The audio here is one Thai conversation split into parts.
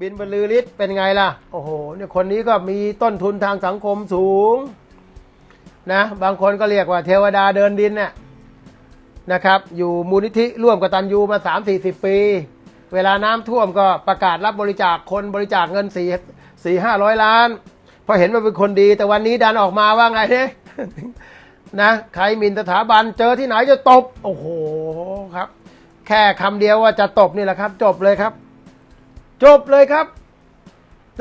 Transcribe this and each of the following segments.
บินบรรลือฤทธิ์เป็นไงล่ะ โอ้โหเนี่ยคนนี้ก็มีต้นทุนทางสังคมสูงนะบางคนก็เรียกว่าเทวดาเดินดินเนี่ยนะครับ อยู่มูลนิธิร่วมกับตันยูมา 3 4 0 ปี เวลาน้ำท่วมก็ประกาศรับบริจาคคนบริจาคเงิน4 4 5 0 0 ล้านพราะเห็นว่าเป็นคนดี แต่วันนี้ดันออกมาว่าไงเนี่ยนะใครมินสถาบันเจอที่ไหนจะตบ โอ้โหครับ แค่คำเดียวว่าจะตบนี่แหละครับ จบเลยครับ จบเลยครับ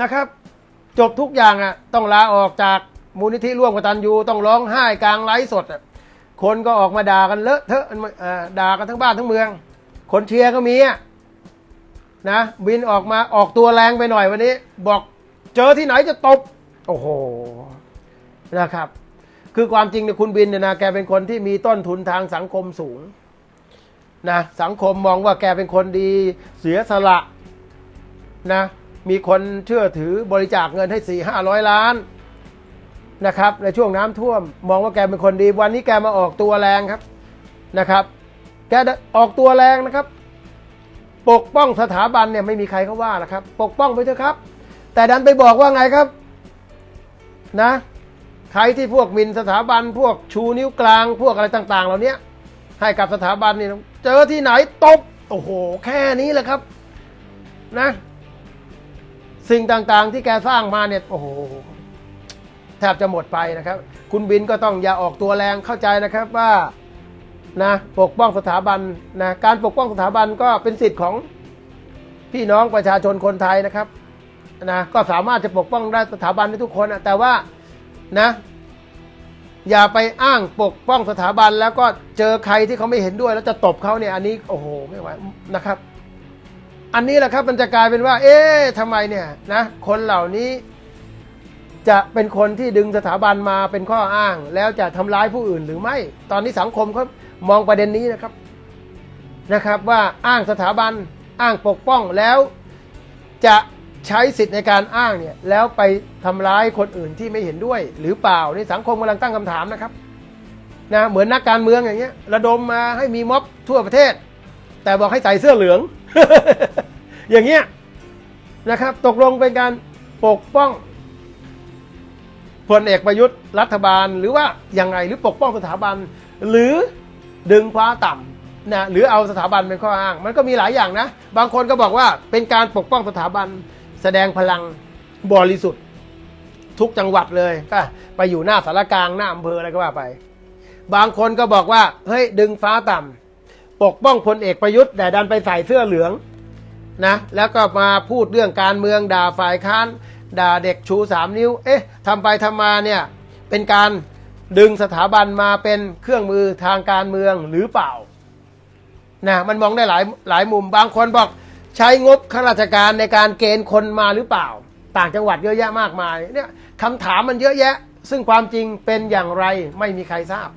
นะครับ จบทุกอย่างอะต้องลาออกจากมูลนิธิร่วมกตันยูต้องร้องไห้กลางไลฟ์สดอะคนก็ออกมาด่ากันเลอะเทอะด่ากันทั้งบ้านทั้งเมือง คนเชียร์ก็มีอะนะบินออกมาออกตัวแรงไปหน่อยวันนี้ บอกเจอที่ไหนจะตบ โอ้โหนะครับ คือความจริงเนี่ยคุณบินเนี่ยนะแกเป็นคนที่มีต้นทุนทางสังคมสูงนะสังคมมองว่าแกเป็นคนดีเสียสละ นะมีคนเชื่อถือบริจาคเงินให้สี่ห้าร้อยล้านนะครับในช่วงน้ำท่วม มองว่าแกเป็นคนดี วันนี้แกมาออกตัวแรงครับนะครับ แกออกตัวแรงนะครับ ปกป้องสถาบันเนี่ยไม่มีใครเขาว่าหรอกครับ ปกป้องไปเถอะครับ แต่ดันไปบอกว่าไงครับนะใครที่พวกมินสถาบันพวกชูนิ้วกลางพวกอะไรต่าง ๆ เหล่านี้ให้กับสถาบันนี่เจอที่ไหนตบโอ้โห แค่นี้แหละครับ นะ สิ่งต่างๆ ที่แกสร้างมาเนี่ยโอ้โหแทบจะหมดไปนะครับ คุณบินก็ต้องอย่าออกตัวแรงเข้าใจนะครับว่านะปกป้องสถาบันนะการปกป้องสถาบันก็เป็นสิทธิ์ของพี่น้องประชาชนคนไทยนะครับนะก็สามารถจะปกป้องได้สถาบันได้ทุกคนนะแต่ว่านะ อย่าไปอ้างปกป้องสถาบันแล้วก็เจอใครที่เขาไม่เห็นด้วยแล้วจะตบเขาเนี่ยอันนี้โอ้โหไม่ไหวนะครับ อันนี้แหละครับมันจะกลายเป็นว่า เอ๊ะทำไมเนี่ยนะคนเหล่านี้จะเป็นคนที่ดึงสถาบันมาเป็นข้ออ้าง แล้วจะทำร้ายผู้อื่นหรือไม่ ตอนนี้สังคมเขามองประเด็นนี้นะครับนะครับ ว่าอ้างสถาบันอ้างปกป้องแล้วจะใช้สิทธิ์ในการอ้างเนี่ยแล้วไปทำร้ายคนอื่นที่ไม่เห็นด้วย หรือเปล่านี่สังคมกำลังตั้งคำถามนะครับนะเหมือนนักการเมืองอย่างเงี้ยระดมมาให้มีม็อบทั่วประเทศ แต่บอกให้ใส่เสื้อเหลือง อย่างเงี้ยนะครับตกลงเป็นการปกป้องพลเอกประยุทธ์รัฐบาลหรือว่ายังไงหรือปกป้องสถาบัน หรือดึงคว้าต่ำนะหรือเอาสถาบันเป็นข้ออ้าง มันก็มีหลายอย่างนะ บางคนก็บอกว่าเป็นการปกป้องสถาบันแสดงพลังบริสุทธิ์ ทุกจังหวัดเลยก็ไปอยู่หน้าสารกลางหน้าอำเภออะไรก็ว่าไป บางคนก็บอกว่าเฮ้ยดึงฟ้าต่ำปกป้องพลเอกประยุทธ์แต่ดันไปใส่เสื้อเหลือง นะแล้วก็มาพูดเรื่องการเมืองด่าฝ่ายค้านด่าเด็กชูสามนิ้ว เอ๊ะทำไปทำมาเนี่ยเป็นการดึงสถาบันมาเป็นเครื่องมือทางการเมืองหรือเปล่านะมันมองได้หลายหลายมุมบางคนบอกใช้งบข้าราชการในการเกณฑ์คนมาหรือเปล่า ต่างจังหวัดเยอะแยะมากมายเนี่ยคำถามมันเยอะแยะ ซึ่งความจริงเป็นอย่างไรไม่มีใครทราบ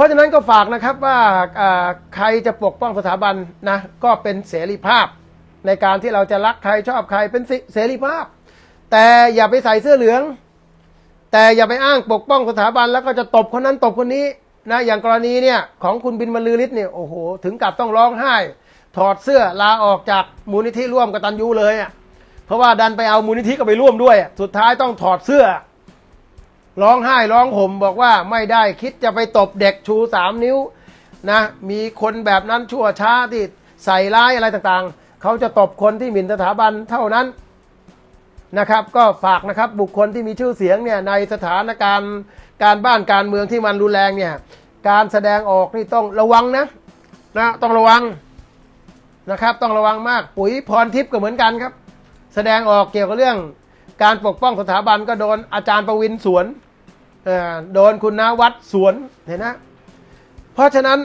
ราะฉะนั้นก็ฝากนะครับว่าใครจะปกป้องสถาบันนะก็เป็นเสรีภาพ ในการที่เราจะรักใครชอบใครเป็นเสรีภาพ แต่อย่าไปใส่เสื้อเหลือง แต่อย่าไปอ้างปกป้องสถาบันแล้วก็จะตบคนนั้นตบคนนี้นะอย่างกรณีเนี่ยของคุณบินบรรลือฤทธิ์เนี่ยโอ้โหถึงกับต้องร้องไห้ ถอดเสื้อลาออกจากมูลนิธิร่วมกับตันยูเลยอะเพราะว่าดันไปเอามูลนิธิก็ไปร่วมด้วย สุดท้ายต้องถอดเสื้อ ร้องไห้ร้องห่มบอกว่าไม่ได้คิดจะไปตบเด็กชูสามนิ้วนะมีคนแบบนั้นชั่วช้าที่ใส่ร้ายอะไรต่างๆ เขาจะตบคนที่หมิ่นสถาบันเท่านั้นนะครับ ก็ฝากนะครับบุคคลที่มีชื่อเสียงเนี่ยในสถานการณ์การบ้านการเมืองที่มันรุนแรงเนี่ยการแสดงออกนี่ต้องระวังนะนะต้องระวังนะครับ ต้องระวังมากปุ๋ยพรทิพย์ก็เหมือนกันครับ แสดงออกเกี่ยวกับเรื่องการปกป้องสถาบันก็โดนอาจารย์ประวินสวน โดนคุณนวัดสวนเห็นนะ เพราะฉะนั้น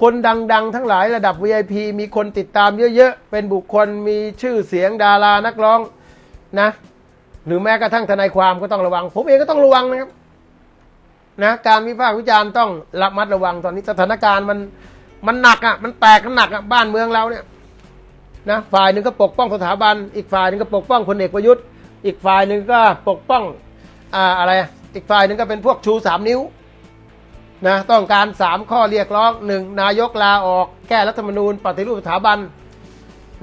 คนดังๆ ทั้งหลายระดับ VIP มีคนติดตามเยอะๆ เป็นบุคคลมีชื่อเสียงดารานักร้องนะ หรือแม้กระทั่งทนายความก็ต้องระวัง ผมเองก็ต้องระวังนะครับนะการวิพากษ์วิจารณ์ต้องระมัดระวังตอนนี้สถานการณ์มันมันหนักอะมันแตกมันหนักอะบ้านเมืองเราเนี่ยนะฝ่ายหนึ่งก็ปกป้องสถาบัน อีกฝ่ายหนึ่งก็ปกป้องพลเอกประยุทธ์ อีกฝ่ายหนึ่งก็ปกป้องอ่าอะไร อีกฝ่ายหนึ่งก็เป็นพวกชูสามนิ้วนะต้องการสามข้อเรียกร้องหนึ่งนายกลาออกแก้รัฐธรรมนูญ ปฏิรูปสถาบัน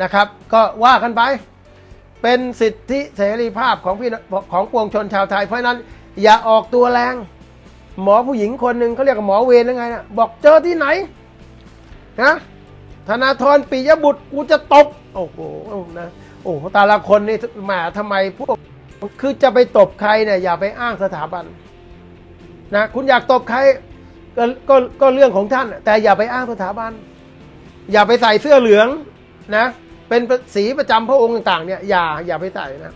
นะครับ ก็ว่ากันไป เป็นสิทธิเสรีภาพของพี่ของปวงชนชาวไทย เพราะนั้นอย่าออกตัวแรง หมอผู้หญิงคนหนึ่งเขาเรียกว่าหมอเวรยังไงนะบอกเจอที่ไหนนะธนาธรปิยบุตรกูจะตบโอ้โหนะโอ้โหแต่ละคนนี่แหมาทำไมพวก คือจะไปตบใครเนี่ยอย่าไปอ้างสถาบันนะคุณอยากตบใครก็ก็ก็เรื่องของท่าน แต่อย่าไปอ้างสถาบัน อย่าไปใส่เสื้อเหลืองนะเป็นสีประจำพระองค์ต่างๆเนี่ยอย่าอย่าไปใส่นะ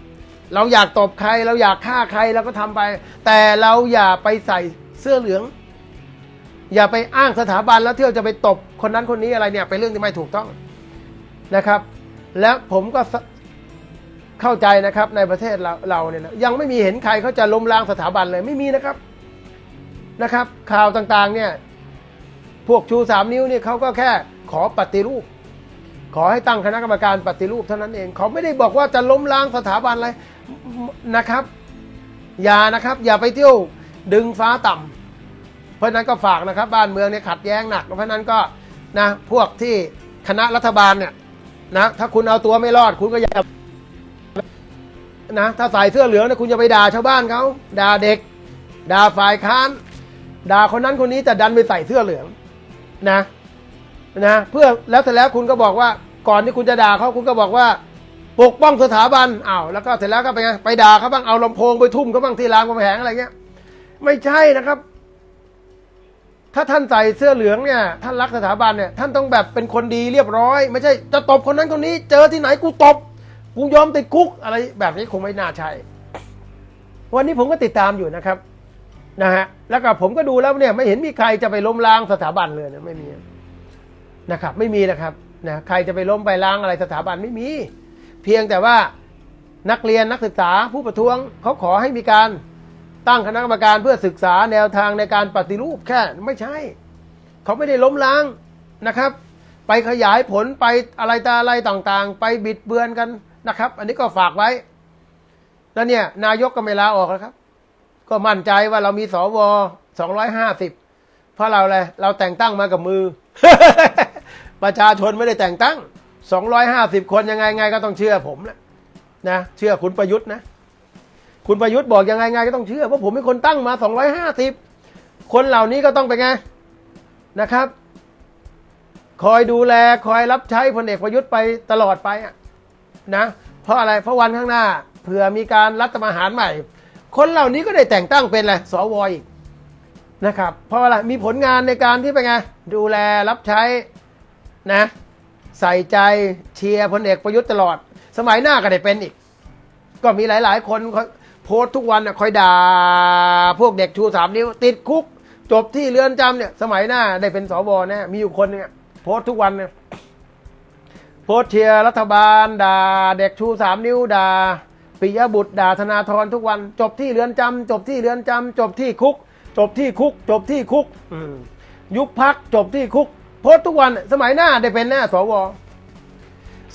เราอยากตบใครเราอยากฆ่าใครเราก็ทำไป แต่เราอย่าไปใส่เสื้อเหลือง อย่าไปอ้างสถาบันแล้วเที่ยวจะไปตบคนนั้นคนนี้อะไรเนี่ยเป็นเรื่องที่ไม่ถูกต้องนะครับ แล้วผมก็ส เข้าใจนะครับในประเทศเราเราเนี่ยนะยังไม่มีเห็นใครเขาจะล้มล้างสถาบันเลยไม่มีนะครับนะครับ ข่าวต่างๆเนี่ยพวกชูสามนิ้วเนี่ยเขาก็แค่ขอปฏิรูป ขอให้ตั้งคณะกรรมการปฏิรูปเท่านั้นเองเขาไม่ได้บอกว่าจะล้มล้างสถาบันอะไรนะครับ อย่านะครับ อย่าไปเที่ยวดึงฟ้าต่ำเพราะนั้นก็ฝากนะครับ บ้านเมืองเนี่ยขัดแย้งหนัก เพราะนั้นก็นะพวกที่คณะรัฐบาลเนี่ยนะถ้าคุณเอาตัวไม่รอดคุณก็อย่า นะถ้าใส่เสื้อเหลืองนะคุณจะไปด่าชาวบ้านเขาด่าเด็ก ด่าฝ่ายค้าน ด่าคนนั้นคนนี้แต่ดันไปใส่เสื้อเหลืองนะนะเพื่อแล้วเสร็จแล้วคุณก็บอกว่าก่อนที่คุณจะด่าเขาคุณก็บอกว่าปกป้องสถาบันอ้าวแล้วก็เสร็จแล้วก็ไปไงไปด่าเขาบ้างเอาลำโพงไปทุ่มเขาบ้างที่รามกำแหงอะไรเงี้ย ไม่ใช่นะครับ ถ้าท่านใส่เสื้อเหลืองเนี่ย ท่านรักสถาบันเนี่ย ท่านต้องแบบเป็นคนดีเรียบร้อย ไม่ใช่จะตบคนนั้นคนนี้ เจอที่ไหนกูตบ กูยอมติดคุกอะไรแบบนี้คงไม่น่าใช่ วันนี้ผมก็ติดตามอยู่นะครับนะฮะแล้วก็ผมก็ดูแล้วเนี่ยไม่เห็นมีใครจะไปล้มล้างสถาบันเลยนะไม่มีนะครับ ไม่มีนะครับนะใครจะไปล้มไปล้างอะไรสถาบันไม่มี เพียงแต่ว่านักเรียนนักศึกษาผู้ประท้วงเขาขอให้มีการตั้งคณะกรรมการเพื่อศึกษาแนวทางในการปฏิรูปแค่ไม่ใช่ เขาไม่ได้ล้มล้างนะครับ ไปขยายผลไปอะไรตาอะไรต่างๆ ไปบิดเบือนกัน นะครับ อันนี้ก็ฝากไว้ แล้วเนี่ย นายกก็ไม่ลาออกแล้วครับ ก็มั่นใจว่าเรามีสวสองร้อยห้าสิบเพราะเราอะไรเราแต่งตั้งมากับมือ ประชาชนไม่ได้แต่งตั้ง250คนยังไงไงก็ต้องเชื่อผมนะนะเชื่อคุณประยุทธ์นะ คุณประยุทธ์บอกยังไงไงก็ต้องเชื่อเพราะผมเป็นคนตั้งมา250คนเหล่านี้ก็ต้องไปนไงนะครับ คอยดูแลคอยรับใช้พลเอกประยุทธ์ไปตลอดไปอะ นะเพราะอะไรเพราะวันข้างหน้าเผื่อมีการรัฐประหารใหม่ คนเหล่านี้ก็ได้แต่งตั้งเป็นอะไรสวอีกนะครับ เพราะอะไรมีผลงานในการที่เป็นไงดูแลรับใช้นะใส่ใจเชียร์พลเอกประยุทธ์ตลอด สมัยหน้าก็ได้เป็นอีก ก็มีหลาย ๆ คนโพสต์ทุกวันคอยด่าพวกเด็กชูสามนิ้วติดคุก จบที่เรือนจำเนี่ย สมัยหน้าได้เป็นสวแน่มีอยู่คนหนึงอะโพสต์ทุกวันเนี่ย โพสเชียร์รัฐบาลด่าเด็กชูสามนิ้วด่าปิยบุตรด่าธนาธรทุกวันจบที่เรือนจำจบที่เรือนจำจบที่คุก จบที่คุก จบที่คุกอยุบพักจบที่คุก โพสทุกวันสมัยหน้าได้เป็นแน่สว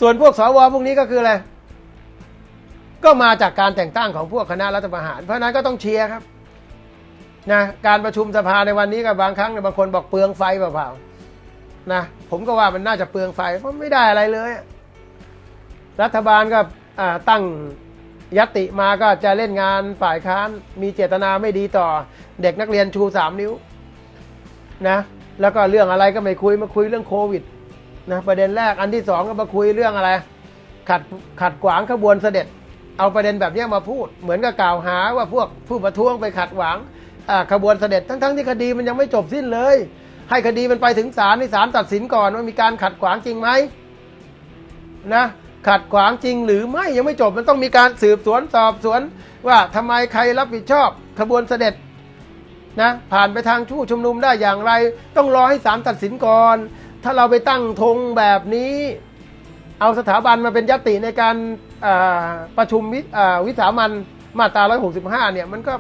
ส่วนพวกสวพวกนี้ก็คืออะไรก็มาจากการแต่งตั้งของพวกคณะรัฐประหาร เพราะนั้นก็ต้องเชียร์ครับนะการประชุมสภาในวันนี้กับบางครั้งบางคนบอกเปลืองไฟเปล่าๆ นะผมก็ว่ามันน่าจะเปลืองไฟเพราะไม่ได้อะไรเลย รัฐบาลก็ตั้งยติมาก็จะเล่นงานฝ่ายค้าน มีเจตนาไม่ดีต่อเด็กนักเรียนชูสามนิ้วนะแล้วก็เรื่องอะไรก็ไม่คุยมาคุยเรื่องโควิดนะประเด็นแรกอันที่สองก็มาคุยเรื่องอะไร ขัดขัดขวางขบวนเสด็จ เอาประเด็นแบบนี้มาพูด เหมือนกับกล่าวหาว่าพวกผู้ประท้วงไปขัดขวางขบวนเสด็จทั้งๆที่คดีมันยังไม่จบสิ้นเลย ให้คดีมันไปถึงศาลในศาลตัดสินก่อนว่ามีการขัดขวางจริงไหมนะขัดขวางจริงหรือไม่ยังไม่จบมันต้องมีการสืบสวนสอบสวน ว่าทำไมใครรับผิดชอบขบวนเสด็จนะผ่านไปทางชู้ชุมนุมได้อย่างไร ต้องรอให้ศาลตัดสินก่อน ถ้าเราไปตั้งธงแบบนี้ เอาสถาบันมาเป็นยติในการประชุมวิวิสามันมาตรา 165 เนี่ยมันก็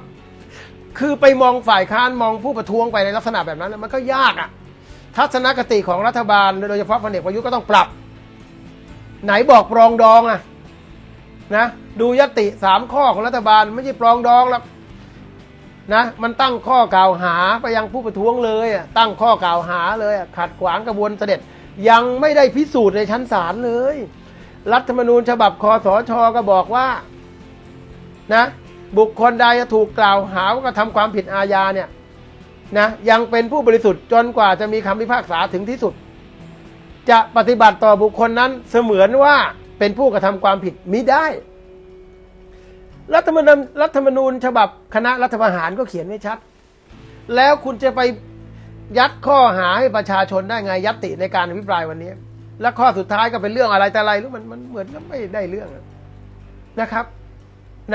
คือไปมองฝ่ายค้านมองผู้ประท้วงไปในลักษณะแบบนั้น มันก็ยากอะ่ะ ทัศนคติของรัฐบาลโดยเฉพาะพลเอกประยุทธ์ก็ต้องปรับ ไหนบอกปรองดองอะนะดูยติสามข้อของรัฐบาลไม่ใช่ปรองดองหรอกนะมันตั้งข้อกล่าวหาไปยังผู้ประท้วงเลยอะตั้งข้อกล่าวหาเลยอะขัดขวางกระบวนเสด็จ ยังไม่ได้พิสูจน์ในชั้นศาลเลย รัฐธรรมนูญฉบับคอสชก็บอกว่านะ บุคคลใดจะถูกกล่าวหาว่ากระทำความผิดอาญาเนี่ยนะยังเป็นผู้บริสุทธิ์จนกว่าจะมีคำพิพากษาถึงที่สุด จะปฏิบัติต่อบุคคลนั้นเสมือนว่าเป็นผู้กระทำความผิดมิได้ รัฐธรรมนูญรัฐธรรมนูญฉบับคณะรัฐประหารก็เขียนไว้ชัด แล้วคุณจะไปยัดข้อหาให้ประชาชนได้ไงยัตติในการอภิปรายวันนี้ และข้อสุดท้ายก็เป็นเรื่องอะไรแต่อะไรรู้มันมันเหมือนกับไม่ได้เรื่องนะครับ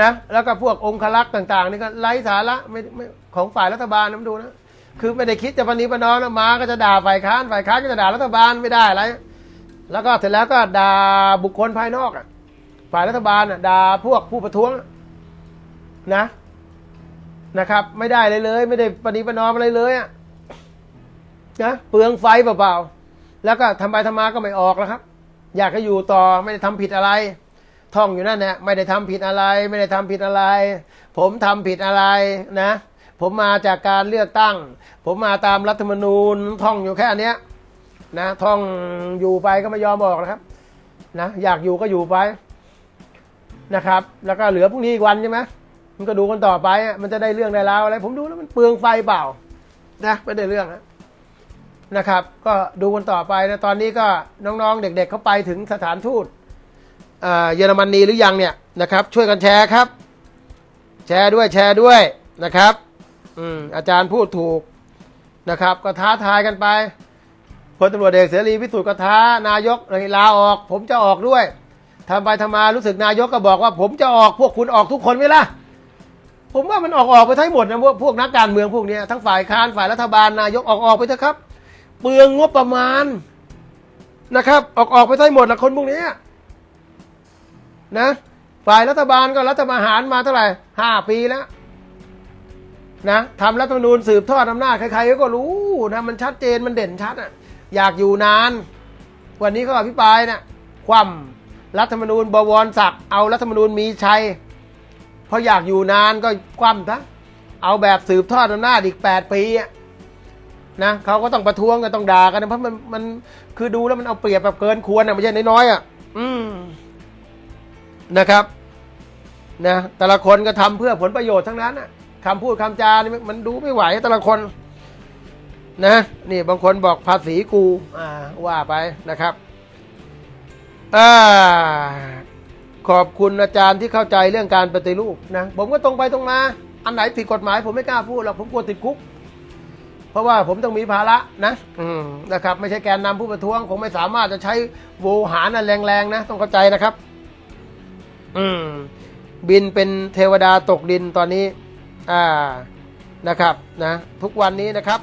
นะแล้วก็พวกองคลักษ์ต่าง ๆ นี่ก็ไร้สาระไม่ไม่ของฝ่ายรัฐบาลนะมดูนะคือไม่ได้คิดจะปณีประนอมนะมาก็จะด่าฝ่ายค้านฝ่ายค้านก็จะด่ารัฐบาลไม่ได้อะไร แล้วก็เสร็จแล้วก็ด่าบุคคลภายนอกอะฝ่ายรัฐบาลอะด่าพวกผู้ประท้วงนะนะครับ ไม่ได้เลยเลย ไม่ได้ปณีประนอมอะไรเลยอะนะเปลืองไฟเปล่าๆแล้วก็ทำไปทำมาก็ไม่ออกแล้วครับ อยากจะอยู่ต่อไม่ได้ทำผิดอะไร ท่องอยู่นั่นแหละไม่ได้ทำผิดอะไร ไม่ได้ทำผิดอะไร ผมทำผิดอะไรนะ ผมมาจากการเลือกตั้ง ผมมาตามรัฐธรรมนูญท่องอยู่แค่อันเนี้ยนะท่องอยู่ไปก็ไม่ยอมบอกนะครับนะอยากอยู่ก็อยู่ไปนะครับ แล้วก็เหลือพรุ่งนี้อีกวันใช่ไหมมันก็ดูกันต่อไปมันจะได้เรื่องได้ราวอะไรผมดูแล้วมันเปลืองไฟเปล่านะไม่ได้เรื่องนะนะครับ ก็ดูกันต่อไปนะตอนนี้ก็น้องๆ เด็ก ๆเขาไปถึงสถานทูต เยอรมนีหรือยังเนี่ยนะครับ ช่วยกันแชร์ครับ แชร์ด้วยแชร์ด้วยนะครับอืมอาจารย์พูดถูกนะครับ ก็ท้าทายกันไปพลตำรวจเอกเสรีพิสุทธิ์ก็ท้านายกเลยลาออก ผมจะออกด้วยทำไปทำมารู้สึกนายกก็บอกว่า ผมจะออกพวกคุณออกทุกคนไหมล่ะผมว่ามันออกออกไปทั้งหมดนะพวกพวกนักการเมืองพวกเนี้ยทั้งฝ่ายค้านฝ่ายรัฐบาลนายกออกออกไปเถอะครับ เปลืองงบประมาณนะครับ ออกออกไปทั้งหมดละคนพวกนี้ นะฝ่ายรัฐบาลก็รัฐประหารมาเท่าไหร่ห้าปีแล้วนะทำรัฐธรรมนูญสืบทอดอำนาจใครๆก็รู้นะมันชัดเจนมันเด่นชัดอะอยากอยู่นาน วันนี้ก็อภิปรายนะความรัฐธรรมนูญบวรศักดิ์เอารัฐธรรมนูญมีชัยเพราะอยากอยู่นานก็คว่ำซะเอาแบบสืบทอดอำนาจอีกแปดปีอะนะเขาก็ต้องประท้วงกันต้องด่ากันเพราะมันมันคือดูแล้วมันเอาเปรียบแบบเกินควรอะไม่ใช่น้อยๆอะ อืม นะครับนะแต่ละคนก็ทำเพื่อผลประโยชน์ทั้งนั้นนะคำพูดคำจานี่มันดูไม่ไหวแต่ละคนนะนี่บางคนบอกภาษีกูอ่าว่าไปนะครับอ่าขอบคุณอาจารย์ที่เข้าใจเรื่องการปฏิรูปนะผมก็ตรงไปตรงมา อันไหนผิดกฎหมาย ผมไม่กล้าพูดหรอกผมกลัวติดคุก เพราะว่าผมต้องมีภาระนะนะครับ ไม่ใช่แกนนำผู้ประท้วงคงไม่สามารถจะใช้โวหารอันแรงๆนะ ต้องเข้าใจนะครับ อืม บินเป็นเทวดาตกดินตอนนี้ อ่านะครับ นะ ทุกวันนี้นะครับ